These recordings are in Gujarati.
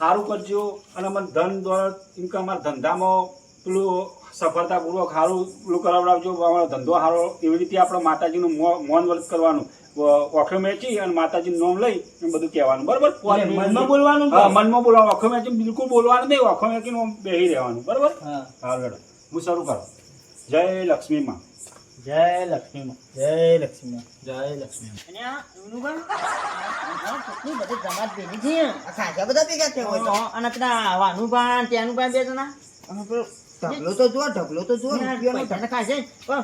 સારું કરજો અને મને ધન દોલત ઇન્કમ અમારા ધંધામાં પેલું સફળતાપૂર્વક સારું પેલું કરાવડાવજો. અમારો ધંધો સારો એવી રીતે આપણે માતાજીનું મૌન વ્રત કરવાનું. ઓખો મેચી અને માતાજીનું નામ લઈ એમ બધું કહેવાનું. બરાબર? મનમાં બોલવાનું હા મનમાં બોલવાનું. ઓખો મેચી બિલકુલ બોલવાનું નહીં. ઓખો મેચી બેહી રહેવાનું. બરાબર? હા. હા હું શરૂ કરો. જય લક્ષ્મી માં. જય લક્ષ્મી માં. જય લક્ષ્મી જય લક્ષ્મી અને આ કેટલી બધી જમાત ભેગી છે. આ બધા ભેગા થયા હોય તો. અને પેલા વાનું પણ ત્યાંનું પણ બે જણા ઢગલો તો જો ઢગલો તો જો રૂપિયાનો પૈસા તો ખાશે પણ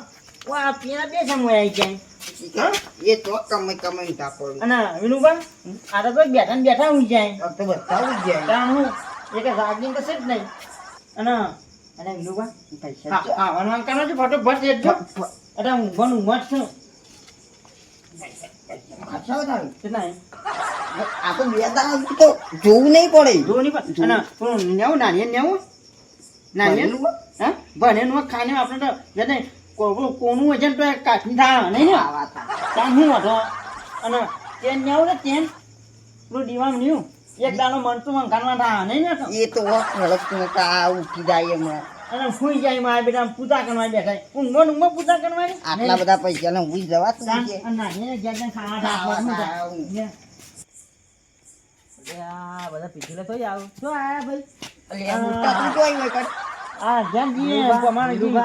વા પેલા બે સમૂહ આવી જાય એ તો કમાઈ કમાઈ તાપડ અને પણ આ તો બેઠા ને બેઠા ઉઈ જાય. આ તો બધા ઉડી જાય. કારણ હું એક રાગીન તો છે જ નહીં. અને અને પણ પૈસા હા હા વનવાન છે એટલે હું છું. કેટલા આ તો બે દાડા તો જોવું નહીં પડે. જો નહીં પણ અને પેલું નેવું નાની નેવું? નાની? હા? ભણેલું ખાઈને આપણે તો કોનું કોનું વજન તો કાઠી થાય નહીં ને? આ વાત ત્યાં હું હતો અને તેન નેવું ને તેન? પેલું દીવામ ન્યુ એક દાડો મનતું કાનમાં થાય નહીં ને એ તો ખડકતું કા ઉઠી જાય હમણાં અને સુઈ જાય મારા બેટા પૂજા કરવા બેઠા. ઊંઘો ઊંઘો પૂજા કરવાની? આટલા બધા પૈસા ને. અરે આ બધા પીછેલા તો આવું શું આયા ભાઈ? મોટા તું જોઈ હોય આ જેમ જઈએ પ્રમાણે જઈએ.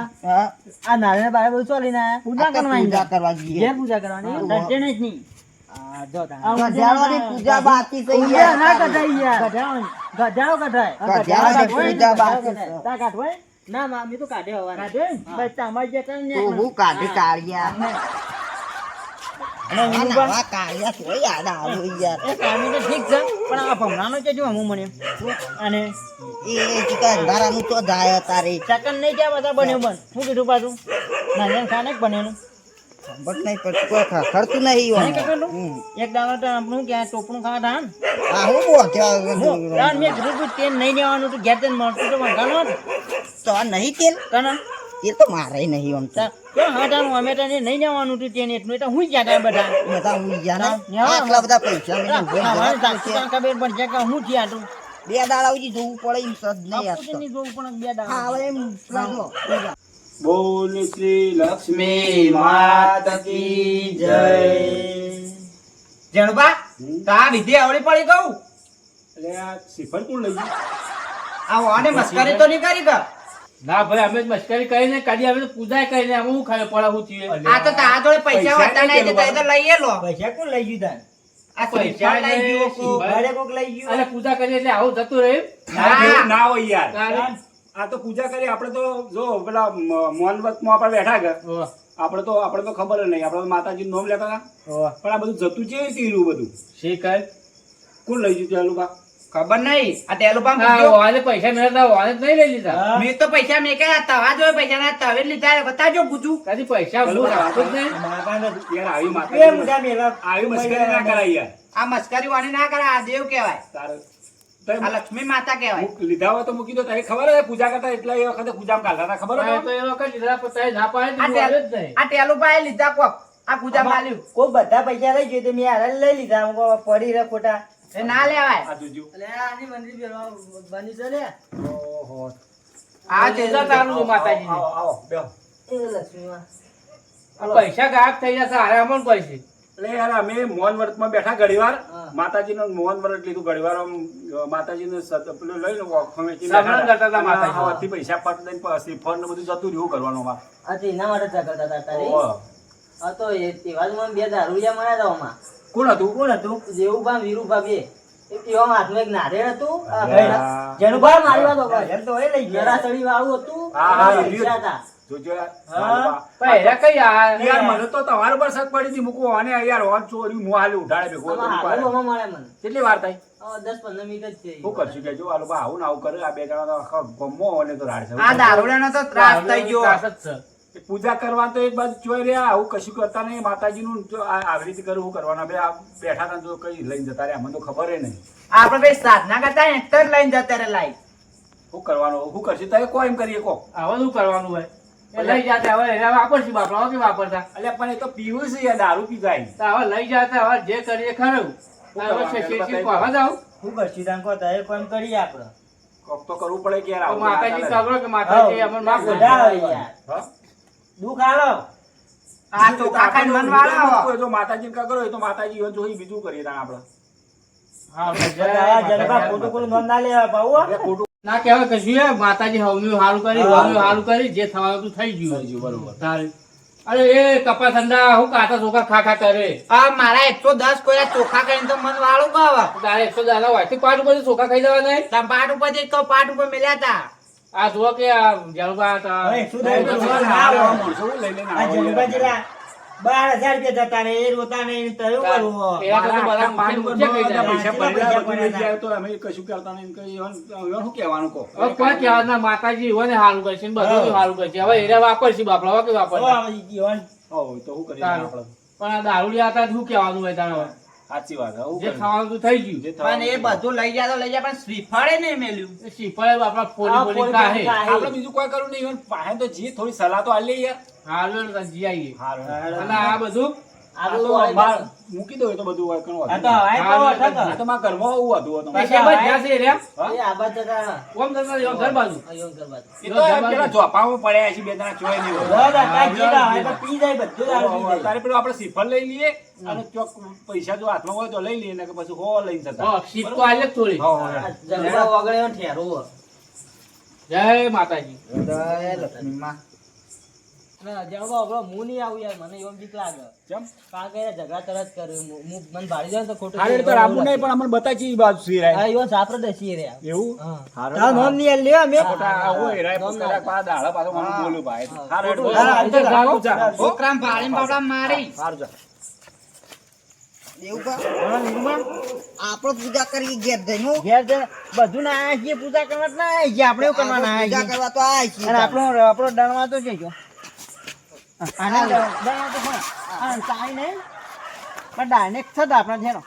આ નારાયણ બારે બધું ચાલીને પૂજા કરવાની. પૂજા કરવા પૂજા કરવાની. જ નહીં પૂજા બાકી છે ના કઢાય ગધાઓ કઢાય. પૂજા બાકી છે. તાર કાઢવાય? ના માં તો કાઢે હવારે. કાઢે? બસ તમારે જે કરે ને હું કાઢી કાઢ્યા? અને આ એનું પણ- નવા કાઢ્યા તો યાદ આવ્યું યાર. એ કામી તો ઠીક છે પણ આ ભમરાનો છે જો મને? એ ચિકન અંધારાનું તો જાય તારે ચકન નહીં ગયા બધા બન્યું બન શું કીધું પાછું? નાની ખાને બનેલું. ખબર નહીં પડતું કોઈ ખરતું નહીં નહીં કે પેલું? હમ. એક દાડો તો આપણું ક્યાં ટોપણું ખાવા ધાન? આ હું બોલ્યો હું મેં કીધું કે તેલ નહીં લેવાનું તો ઘેર તેલ મળતું તો મંગાનો તો આ નહીં તેલ? કના? એ તો મારે નહીં આમ તો. હાટાનું અમે તો નહીં લેવાનું હતું તેને એટલું એટલે હું ગયા તા બધા ગયા. આટલા પૈસા ખબર પણ છે કે હું થયા તું. બે દાડા સુધી જોવું પડે એમ સજ નહીં જોવું પણ બે હા દાડા હવે એમ લાગો. બોલ શ્રી લક્ષ્મી કી જય. જણબા તા વિધિ આવડી પડી કહું એટલે આ શ્રીફળ કોણ લઈ ગયું? આ વાને મસ્કરી તો નહીં કરી કર ના ભાઈ અમે તો મસ્કરી કરીને કાઢી આવે પૂજા કરીને અમે હું ખાય પડાવું થયું આ તો તારા જોડે પૈસા હતા નહીં તો તે લઈએ લો પૈસા કોણ લઈ ગયું આ પૈસા લઈ ગયો કોક. લઈ ગયું. અને પૂજા કરી એટલે આવું જતું રહ્યું. ના. ના હોય યાર. તારે- આ તો પૂજા કરી આપણે તો જો પેલા મોનવતમાં આપણે બેઠા ગયા આપણે તો આપણે તો ખબર જ નહીં. આપણે તો માતાજીનું નામ લેતા હતા. પણ આ બધું જતું છે તીરું બધું? શી કર? કોણ લઈ જતું એલું બા ખબર નહીં. આ તેલું પામ વાને પૈસા નહીં વાને જ નહીં લઈ લીધા. મેં તો પૈસા મેં કયા તવા જોડે પૈસા ના તવે લીધા. બતાજો પૂછું કદી પૈસા હું રાખતો જ નહીં. યાર આવી એ માતા મેલા. આવી મસ્કરી ના કરાય યાર. આ મસ્કરી વાણી ના કરે આ દેવ કહેવાય. તારે આ લક્ષ્મી માતા કહેવાય. લીધા હોય તો મૂકી દો. તારી ખબર હે પૂજા કરતા એટલા એ વખતે પૂજામાં કાઢતા ખબર હા, હોય તો એ લોકો લીધા પછી ના પાડે આ તેલું પાસે લીધા કોક. આ પૂજા માલ્યું. કોઈ બધા પૈસા લઈ ગયો તો મેં હારે લઈ લીધા. હું પડી રહે ખોટા. એ ના લેવાય. આ જોજો. એટલે આની મંદિર પેલો બની છે ને ઓહો. આ છે તારું છે આવો આવો બેહો. એ લક્ષ્મીમાં. પૈસા ગાયબ થઈ જશે હારે અમણ પૈસે. એટલે યાર અમે મોહન વ્રતમાં બેઠા ઘડીવાર. માતાજીનો મોહન વ્રત લીધું ઘડીવાર. આમ માતાજીનું પેલું લઈને ઓખો મેચીને સમરણ બેઠા કરતા હતા. હતા. માતાજી. આ વચ્ચે પૈસા પછી ફળ ને બધું જતું રહ્યું કરવાનું અમારે. આ તો એના માટે કરતા હતા તારે. તો એ તેવાજમાં બે દારૂડિયા મળ્યા હતા ઓમાં કોણ હતું? કોણ હતું? જેવુભા વીરુભા બે એક એવામાં હાથમાં એક નારિયેળ હતું? જેનું જેનુભા હતો તો એ લઈ ગયા. વાળું હા, હા, હતા. જોજો યાર. હા. પણ એરા કઈ યાર મને તો તમારા પર શક પડી હતી. મૂકવો અને યાર ઓન ચોરી હું હાલે. ઉઠાડે ભેગો આમાં મળે મને. કેટલી વાર થાય? દસ પંદર મિનિટ જ શું કરશું? કે જો આ લોકો આવું ને આવું કરે. આ બે જણા તો આખા ગમો અને તો રાડ છે. આ દારૂડિયાનો તો ત્રાસ થઈ ગયો. ત્રાસ જ છે. પૂજા કરવા તો એક બાજુ જોઈ રહ્યા. આવું કશું કરતા નહીં. માતાજીનું નું આવી રીતે કરવું કરવાના બે આ બેઠા હતા તો કઈ લઈને જતા રહ્યા. મને તો ખબર નહીં. આપડે ભાઈ સાધના કરતા ને એક જ લઈને જતા રે લાઈ શું કરવાનું શું કરશે? તો કોઈ એમ કરીએ કો હવે શું કરવાનું હોય? લઈ જતા હવે એને વાપરશું બાપડા હવે કે વાપરતા? એટલે પણ એ તો પીવું છે યાર દારૂ પીવાય તો હવે લઈ જતા હવે જે કરીએ ખરું. હવે છે- છે- છે- બતાવી જાવ શું કરશું તાન કહો તારે કોમ કરીએ આપણે કોક તો કરવું પડે કે યાર માતાજી ના ચાલે. કે માતાજી અમને માફ યાર. હા? દુઃખ આલો. આ તો કાકા મન વાળો જો માતાજી કા કરો હોય તો માતાજી જોઈ બીજું કરીએ આપણે. હા, જનતા ખોટું ખોટું નોંધ ના લેવા હો. ખોટું ના કહેવાય કશું એ માતાજી હવનું હારું કરી હા. હવનું હારું કરી જે થવાનું હતું થઈ ગયું. હજુ બરોબર. તારે. અરે એ કપા ધંધા હું કાતા ચોખા ખા ખા કરે. આ મારા એકસો દસ કોઈના ચોખા કરીને તો મન વાળું ગાવા તારે એકસો દસ હોય પાટ ઉપર ચોખા ખાઈ જવા નહીં તમે પાટ ઉપરથી તો પાટ ઉપર મેલ્યા હતા. આ જુઓ કે આ જાણુબા હતા. આ બાર હજાર રૂપિયા જતા રહે એ રોતા નહીં તો એવું કરવું અમે કશું કરતા નહીં. કહેવાનું કહો? હવે કોઈ માતાજી કરશે ને બધું. કરશે. વાપરશે બાપડા કે તો પણ આ દારૂડિયા હતા શું કહેવાનું હોય તારે સાચી વાત જે ખાવાનું થઈ ગયું. પણ એ બધું લઈ ગયા તો લઈ ગયા પણ શ્રીફળે નહીં મેલ્યું. શ્રીફળે આ. આપણે બીજું કોઈ કરવું નહીં પાસે તો જી થોડી સલાહ તો આલી યાર હારું ને આવીએ. અને આ બધું? મૂકી દો તો બધું હોય. તો. આ તો ઘરમાં આવું હતું. હતું. પૈસા બધા જ્યાં છે એ આ બાજુ ઓમ જતા રહ્યો ઘર બાજુ? અહીંયા ઘર બાજુ. એ તો પેલા ઝોપામાં પડ્યા છે બે જણા ચોય નહીં દાદા, કાંઈ ના તો પી જાય બધું દારૂ પી જાય. તારે પેલું આપણે શ્રીફળ લઈ લઈએ અને ચોક પૈસા જો હાથમાં હોય તો લઈ લઈએ ને કે પછી હો લઈને જતા. હા તો આલે થોડી. હો, ઠેરો જય માતાજી. જય લક્ષ્મીમાં. ના, વગડો હું નહીં આવું યાર, મને એવો બીક લાગે. ચમ? કારણ કે ઝઘડા તરત કરે. હું- હું મને જાય તો ખોટું હારે તો રામુ નહીં પણ અમને બતાવી છે બાજુ છે રે. હા, એવો સાપરો દસી રહ્યા. એવું હા. હારું. તારું નહીં યાર, લ્યો, ખોટા આ હોય રે, નામ ખોટા પાછા દાડા પાછો મને બોલ્યું ભાઈ. હારું, હેડ, બોલ. હા, જા, જા, જા, જા. છોકરાને ભાળીને બાપડા મારી હારું, જા. એવું પૂજા કરી ઘેર જઈને ઘેર જઈને બધું ના આયા છીએ પૂજા કરવા તો ના છીએ આપણે એવું કરવાના આપણે આયા પૂજા કરવા તો આયા છીએ આપણો આપણો દણવા તો જઈજો ડાયરેક્ટ થતા આપણે જેનો.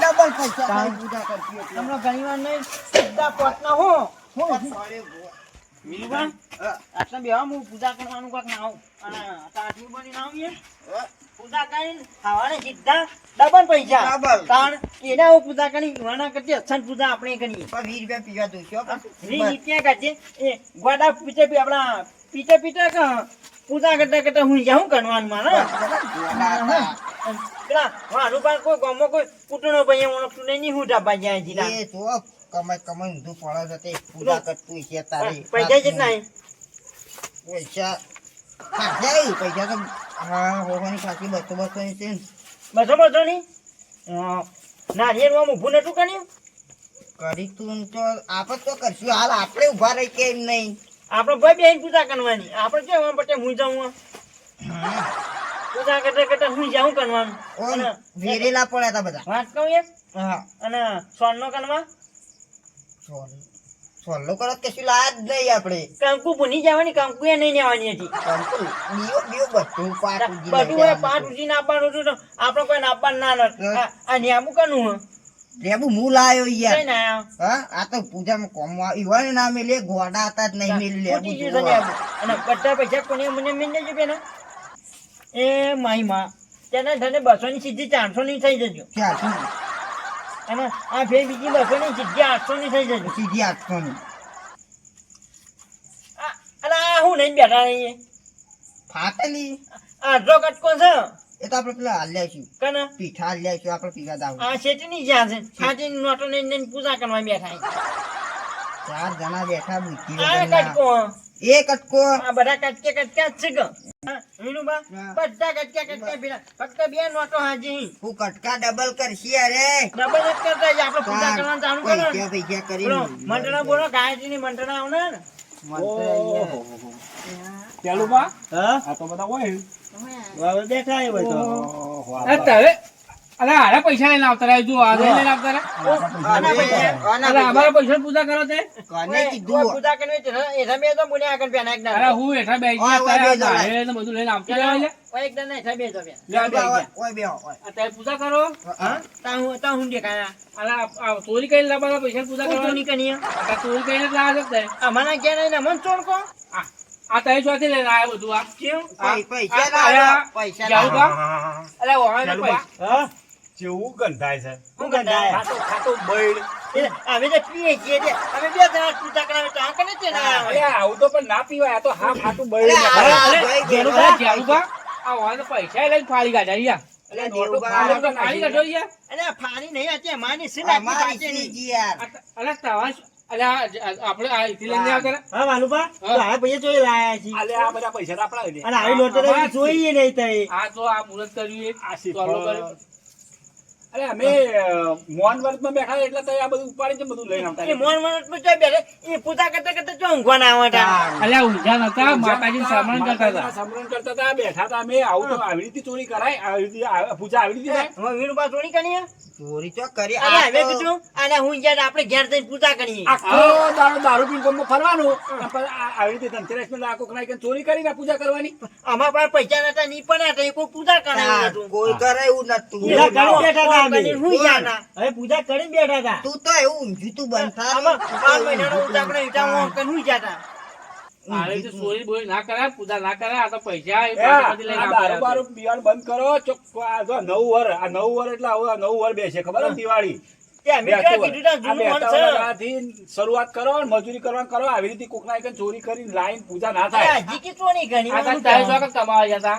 ડબલ પૈસા પૂજા કરતી તમને ઘણી વાર નહીં સીધા પોતના હો. હું મીરુબા, આટલા બેવા હું પૂજા કરવાનું કાંઈક ના આવું. અને તાંતણી બનીને આવીએ. પૂજા કરીને ખાવાને સીધા ડબલ પૈસા. ડબલ. કારણ એને હું પૂજા કરી વાના કરતી અચ્છન પૂજા આપણે કરીએ. પણ વીસ રૂપિયા પીવા દઉં છો. રી કરજે એ ગોડા પીટે પી આપણા પીટે પીટે ક પૂજા કરતા કરતા હું જાઉં કરવાનું મારે પેલા મારું પાસે કોઈ ગામમાં કોઈ કૂટણો ભાઈ ઓળખતું નહીં ની હું ડાબા જાય જીલા. એ તો કમાઈ કમાઈ ઊંધું પડે છે તે પૂજા કરતું છે તારે. પૈસા છે નહીં પૈસા ખાધા પૈસા તો હા હોવાની સાચી બસો બસો ની. છે. બસો બસો ની નારિયેળ ઊભું નતું કર્યું? કરી તું તો આપણે તો કરશું. હાલ આપણે ઊભા રહી કેમ નહીં? આપણે ભાઈ બેન પૂજા કરવાની. આપણે કેમ પટે હું જાઉં પૂજા કરતા કરતા હું જાઉં કરવાનું? વેરેલા પડ્યા હતા બધા. વાત કહું એમ? હા. અને સોનનો કરવા સોલ સોલ્લો કરો કે શું લાજ નહીં આપણે કંકુ ભૂની જવાની કંકુ એ નહીં લેવાની હતી કંકુ, બીઓ બીઓ બધું પાટ ઉજી બધું પાટ ઉજી આપવાનું હતું આપણે કોઈ નાપવાનું ના નથી આ- નિયામું કનું હે? રેબુ યાર? હા? આ તો પૂજામાં કોમ ઈવાને ના મેલે ગોડા હતા જ નહીં મેલી લેબુ ફૂટી ગયું છે ન્યામું. અને બધા પૈસા કોને મને મેલ દેજો પેલા એ માઈ માં તેના ધને બસો ની સીધી ચારસો ની થઈ જજો. ક્યાંથી અને આ ફેર બીજી બસો ની સીધી આઠસો ની થઈ જજો. સીધી આઠસો ની આ- આ હું નહીં બેઠા ફાટેલી? આટલો કટકો છે. એ તો આપણે પેલા હાલ્યા છું કના? પીઠા હાલ્યા છું આપણે પીવા દાવ આ શેઠની જ્યાં છે. છાતીની નોટો ને લઈને પૂજા કરવા બેઠા ચાર જણા બેઠા બુદ્ધિ કટકો. એ કટકો. આ બધા કટકે કટકા છે કે. વિનુબા. બધા કટકા કટકા ફક્ત બે નોટો હાજી. હું કટકા ડબલ કરશી અરે. ડબલ જ કરતા આપણે પૂજા કરવાનું ચાલુ કરો. પૈસા પૈસા બોલો, કરી આવના ને? ઓહો. બા હા? આ તો બધા હોય હવે બેઠા એ. ઓહો, અરે તારે અરે હારા પૈસા લઈને આવતા રહ્યા જો આ લઈને આવતા રહ્યા અરે અમારા પૈસા પૂજા કરો તે કોને કીધું પૂજા કરવી છે ને, એ તમે તો બોલ્યા આગળ પેલા એક અરે હું એઠા બેસી. તારે ને બધું લઈને આવતા રહ્યા ઓય, એક દાડો એઠા બેસો બે. બે ઓય બે ઓય અત્યારે પૂજા કરો હા? તા હું- તા હું દેખાયા. અરે ચોરી કરીને લાવવાના પૈસા પૂજા હું તો કરવાની. આ ચોરી કરીને જ લાવે છે કે નહીં ને મન અમને ચોરકો. આ આ તારી ચોથી લઈને આવ્યા બધું આ કેમ? પૈસા આ ના તારા આવ્યા, પૈસા ના જાવું આવ્યા. બા? અરે ઓય પૈસા. હા? ગંધાય છે શું ગંધાય? ખાતો ખાતો અમે તો પીએ છીએ અમે બે જણા પૂજા કરાવે તો આ છે ને અરે આવું તો પણ ના પીવાય આ તો હા ખાતું બૈડ અરે, ને. આ પૈસા લઈને ફાળી કાઢ્યા યાર. આ નહીં હતી માની છે ને આટલી અમારી અલા, આપણે આ લઈને હા. તો આ પૈસા જોઈ લાયા છે. આ બધા પૈસા આપણા અને આવી લોટો જોઈએ નહીં તઈ. આ તો આ મુરત કર્યું આ. શ્રીફળ. અરે અમે મોહન વર્ગમાં બેઠા એટલે તો આ બધું ઉપાડી છે બધું લઈને આવતા એ મોન મનસમાં ચોય બેઠે, એ પૂજા કરતા કરતા જો ઊંઘવાના આવે તા. અલ્યા ઊંઘા નતા માતાજી સામરણ કરતા હતા. સામરણ કરતા હતા બેઠા હતા અમે આવું તો આવી રીતે ચોરી કરાય આવી રીતે પૂજા આવી રીતે હવે વીણુબા ચોરી કરી ચોરી તો કરી અરે હવે કીધું, અને હું જ્યારે આપણે ઘેર જઈને પૂજા કરીએ. આખો દાડો દારૂ પીને ગામમાં ફરવાનું આવી રીતે ધનતેરસમાં લાખો કરાય કે ચોરી કરીને પૂજા કરવાની? અમારા પાસે પૈસા નતા ની પણ હતા એ કોઈ પૂજા કરાવ્યું ના, નતું. કોઈ કરે એવું નતું. બેઠા હતા અમે. હું જાતા. હવે પૂજા કરીને બેઠા હતા. તું તો એવું ઊંધું તું બંધ આમાં બાર મહિનાનો ઉતાવળે વિચારવું કે હું જાતા. આવી રીતે ચોરી બોરી ના કરાય પૂજા ના કરાય આ તો પૈસા એ એ આ પાછળથી લઈને દારૂ આવતા બારૂ પીવાનું બંધ કરો ચોખ્ખો આ જો નવ વર આ નવ વર એટલે નવ વર બેસે ખબર છે દિવાળી? તે અમે બેસતું ક્યાં વર. કીધું તા આ જૂનું મન બેસતા છે. વરથી શરૂઆત કરો મજૂરી કરવાનું કરો આવી રીતે કોકના એક ચોરી કરી લાઈન પૂજા ના થાય. કમાવા જાતા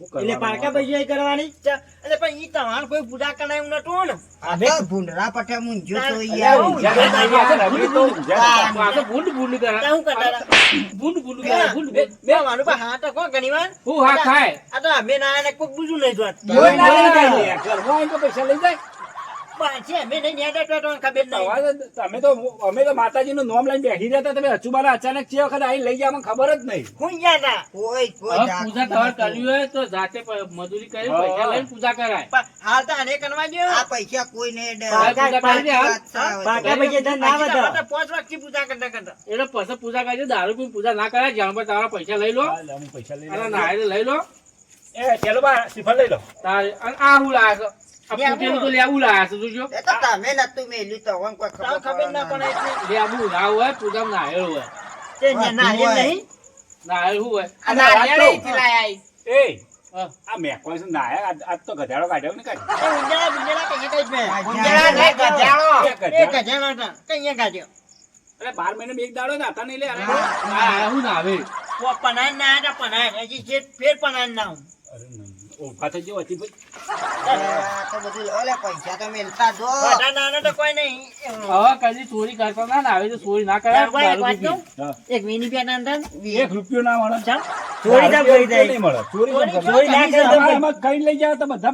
એટલે પાકા પૈસા એ કરવાની એટલે પણ ઈ તમાર કોઈ પૂજા કરાયું નતું ને તો ભૂંડરા પઠે જો તો યાર. ભૂંડ ભૂંડ કરા હું હતા? ભૂંડ ભૂંડ કરે ભૂંડ બે- મારું પાસે હાથ તો કોણ ઘણી વાર? હું હા ખાય આ તો અમે ના ને કોક બીજું નહીં જોત. કોઈ ના પૈસા લઈ જાય પાછી અમે નહીં ન્યા તો ખબર નહીં. તમે તો અમે તો માતાજીનું નામ લઈને બેસી રહ્યા તમે અચુબાના અચાનક જે વખત આવીને લઈ ગયા અમને ખબર જ નહીં હું ગયા તા. કોઈ કોઈ હવે જાતનું પૂજા તમારે કરવી હોય તો જાતે મજૂરી કરી પૈસા લઈને પૂજા કરાય હાલ તો આને કરવા દ્યો. આ પૈસા કોઈને ડે- પાકા- પૂજા કરી દે હાલ. વાત સાવ પાકા પૈસા ના હજી તો બતાવો આપણે પાંચ વાગથી પૂજા કરતા કરતા. એટલે પછી પૂજા કરી દારૂ પી પૂજા ના કરાય જ્યાં પર તારા પૈસા લઈ લો હા, લે, હું પૈસા લઈ લો લઈ લો એ ચલો બા શ્રીફળ લઈ લો તારે આ હું લાયા ફૂટેલું તો લેવું લાયા છો જોજો. એ તો તમે નતું મેલ્યું તો હવે કોઈ તાવ ખબર ના પડે એટલે. લેબુ ના હોય પૂજામાં નાયર હોય. તે ન્યા નહીં? નાયર હોય? આ લાયા એ મેકો છે આજ તો ગધાડો કાઢ્યો ને કઈ કઈ મેં. એ કઈ બાર મહિને એક દાડો ના હતા નહીં લે અરે. આ આ હું ના આવે ઓ ના હતા હજી જે ફેર પનાન ના. નહીં. થઈ ભાઈ. ચોરી કરતા ના તો ચોરી ના કરાય એક. એક રૂપિયો ના મળે. ચોરી ના કરી દે મળે. ચોરી ના કરી લઈ જાવ તો બધા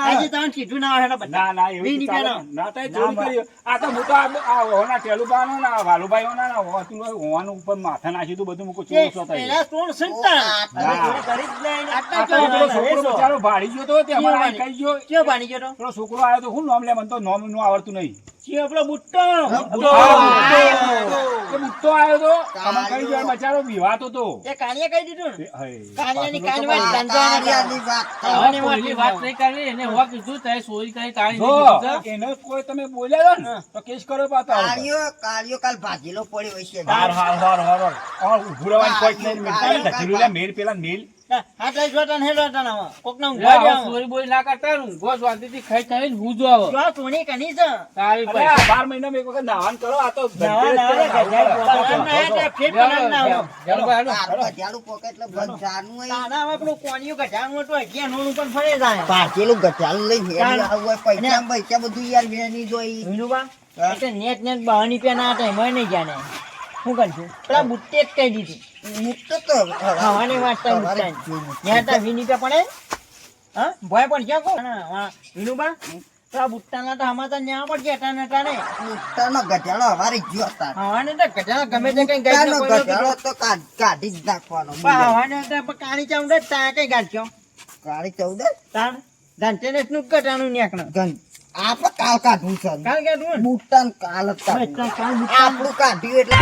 આજે તમને કીધું ના હોય ના ના એવી. ના ચોરી કરી. આ તો હું તો આ ટેલુબાનો ને ને હોવાનું ઉપર માથે નાખ્યું તું બધું મૂકું તે ચોર પેલા કરી જ છોકરો હતા. ભાડી ગયો તો તે અમારે અહીં ગયો કયો બાની ગયો પેલો છોકરો આવ્યો તો હું નામ લે મને તો નામનું આવડતું નહીં કયો પેલો બુટ્ટો? બુટ્ટો. હા. એ મુક્તો આવ્યો તો અમે કહી ગયો બચારો વિવાતો તો એ કાણીએ કહી દીધું ને? એ, હઈ. કાનિયાની પાછું તો કાનવાળી બા- કારિયાની વાત તો. હવે કોઈની વાત નહીં કરવી એને હોવા કીધું તે ચોરી કરી કાઢી જો નહીં કીધું એને કોઈ તમે બોલ્યા ને તો કેસ કરો પાછો કાળિયો કાળિયો કાલ ભાગેલો પડ્યો હશે હાર હાર હાર હાર હાર. આ રહેવાની કોઈ નહીં. મેલ પેલા મેલ હાથ લઈ જોતા ને ને. ચોરી બોરી ના કરતા ને ઊંઘો શાંતિથી ખાઈ ખાઈને હું જો આવો જો સોની કની છે? તારી બાર એક વખત કરો આ તો ના ના. ચાલો હોય. તાના પણ ફરે જાય. ભાજેલું ગજાલું લઈને હેડી આવું હોય. પૈસા પૈસા બધું યાર વેની જોઈ વિનુબા, હા. એટલે નેટ નેટ બહારની પેના હતા, એમાંય નહીં જાણે. શું કરશું? પેલા બુટ્ટે જ કહી દીધી મૂકતો તો ખાવાની વાત તો બુટ્ટાની. ત્યાં હતા વિની પે પડે? હા? ભોય પણ ક્યાં કહો હા, હા. વિનુબા, પેલા બુટ્ટાના તો હમાતા ન્યા પણ જતા નતા ને. મૂકતાનો ગજાળો હવારે ગયો તાર. હવાને તો ગજાના ગમે તે કઈ ગજાળો નહોતું. તો કાઢી જ નાખવાનો હવાને તો કાળી ચામડે તા કઈ ગાડશો? કાળી ચૌદ તાણ. ધનતેરસનું જ ઘટાનું નેકણું. આપણે કાલ કાઢવું છે કાલ કાઢવું બુટ્ટાન આપણું કાઢ્યું એટલે